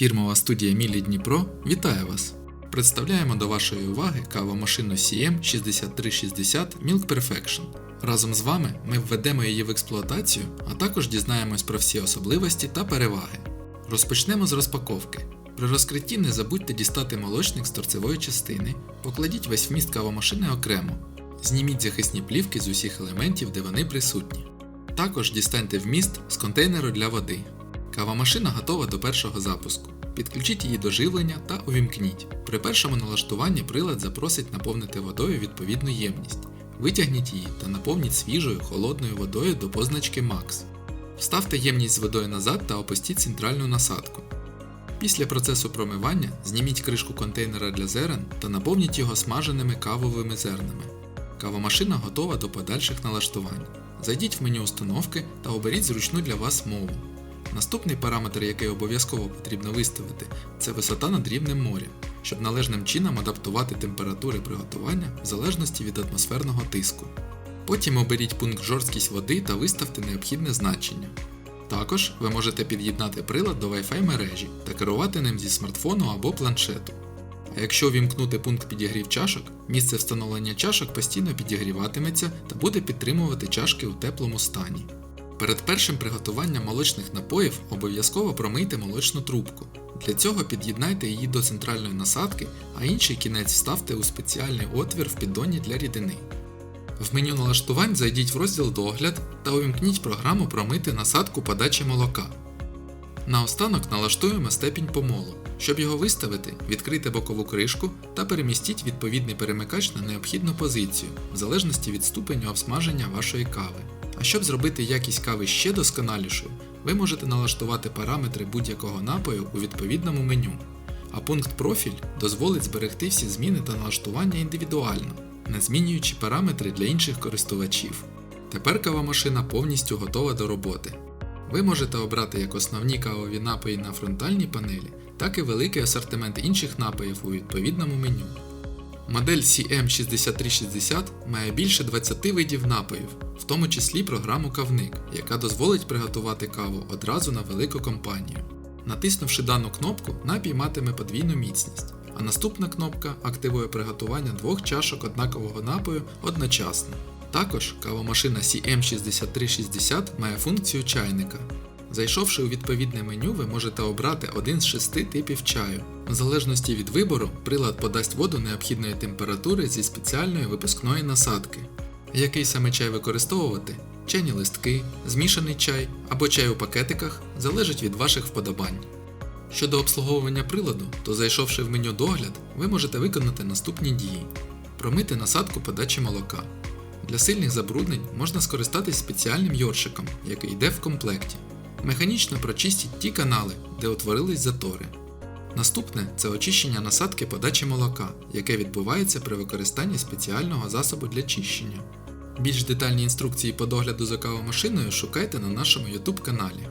Фірмова студія Мілі Дніпро вітає вас! Представляємо до вашої уваги кавомашину CM 6360 Milk Perfection. Разом з вами ми введемо її в експлуатацію, а також дізнаємось про всі особливості та переваги. Розпочнемо з розпаковки. При розкритті не забудьте дістати молочник з торцевої частини, покладіть весь вміст кавомашини окремо. Зніміть захисні плівки з усіх елементів, де вони присутні. Також дістаньте вміст з контейнеру для води. Кавомашина готова до першого запуску. Підключіть її до живлення та увімкніть. При першому налаштуванні прилад запросить наповнити водою відповідну ємність. Витягніть її та наповніть свіжою холодною водою до позначки Max. Вставте ємність з водою назад та опустіть центральну насадку. Після процесу промивання зніміть кришку контейнера для зерен та наповніть його смаженими кавовими зернами. Кавомашина готова до подальших налаштувань. Зайдіть в меню установки та оберіть зручну для вас мову. Наступний параметр, який обов'язково потрібно виставити, це висота над рівнем моря, щоб належним чином адаптувати температури приготування в залежності від атмосферного тиску. Потім оберіть пункт жорсткість води та виставте необхідне значення. Також ви можете під'єднати прилад до Wi-Fi мережі та керувати ним зі смартфону або планшету. А якщо увімкнути пункт підігрів чашок, місце встановлення чашок постійно підігріватиметься та буде підтримувати чашки у теплому стані. Перед першим приготуванням молочних напоїв обов'язково промийте молочну трубку. Для цього під'єднайте її до центральної насадки, а інший кінець вставте у спеціальний отвір в піддоні для рідини. В меню налаштувань зайдіть в розділ Догляд та увімкніть програму Промити насадку подачі молока. Наостанок налаштуємо степінь помолу. Щоб його виставити, відкрийте бокову кришку та перемістіть відповідний перемикач на необхідну позицію, в залежності від ступеню обсмаження вашої кави. А щоб зробити якість кави ще досконалішою, ви можете налаштувати параметри будь-якого напою у відповідному меню. А пункт профіль дозволить зберегти всі зміни та налаштування індивідуально, не змінюючи параметри для інших користувачів. Тепер кавомашина повністю готова до роботи. Ви можете обрати як основні кавові напої на фронтальній панелі, так і великий асортимент інших напоїв у відповідному меню. Модель CM6360 має більше 20 видів напоїв, в тому числі програму Кавник, яка дозволить приготувати каву одразу на велику компанію. Натиснувши дану кнопку, напій матиме подвійну міцність, а наступна кнопка активує приготування двох чашок однакового напою одночасно. Також кавомашина CM6360 має функцію чайника. Зайшовши у відповідне меню, ви можете обрати один з шести типів чаю. В залежності від вибору, прилад подасть воду необхідної температури зі спеціальної випускної насадки. Який саме чай використовувати? Чайні листки, змішаний чай або чай у пакетиках залежить від ваших вподобань. Щодо обслуговування приладу, то зайшовши в меню догляд, ви можете виконати наступні дії: промити насадку подачі молока. Для сильних забруднень можна скористатись спеціальним йоршиком, який йде в комплекті. Механічно прочистіть ті канали, де утворились затори. Наступне це очищення насадки подачі молока, яке відбувається при використанні спеціального засобу для чищення. Більш детальні інструкції по догляду за кавомашиною шукайте на нашому YouTube каналі.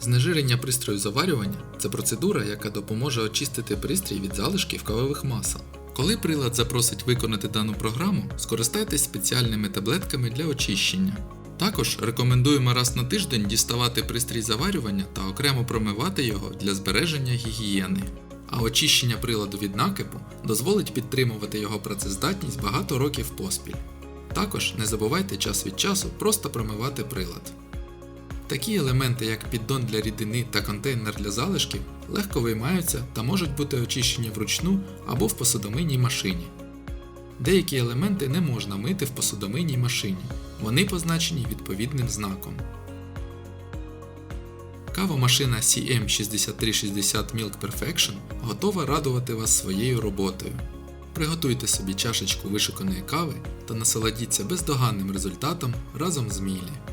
Знежирення пристрою заварювання це процедура, яка допоможе очистити пристрій від залишків кавових масел. Коли прилад запросить виконати дану програму, скористайтесь спеціальними таблетками для очищення. Також рекомендуємо раз на тиждень діставати пристрій заварювання та окремо промивати його для збереження гігієни. А очищення приладу від накипу дозволить підтримувати його працездатність багато років поспіль. Також не забувайте час від часу просто промивати прилад. Такі елементи, як піддон для рідини та контейнер для залишків, легко виймаються та можуть бути очищені вручну або в посудомийній машині. Деякі елементи не можна мити в посудомийній машині, вони позначені відповідним знаком. Кавомашина CM6360 Milk Perfection готова радувати вас своєю роботою. Приготуйте собі чашечку вишуканої кави та насолодіться бездоганним результатом разом з Мілі.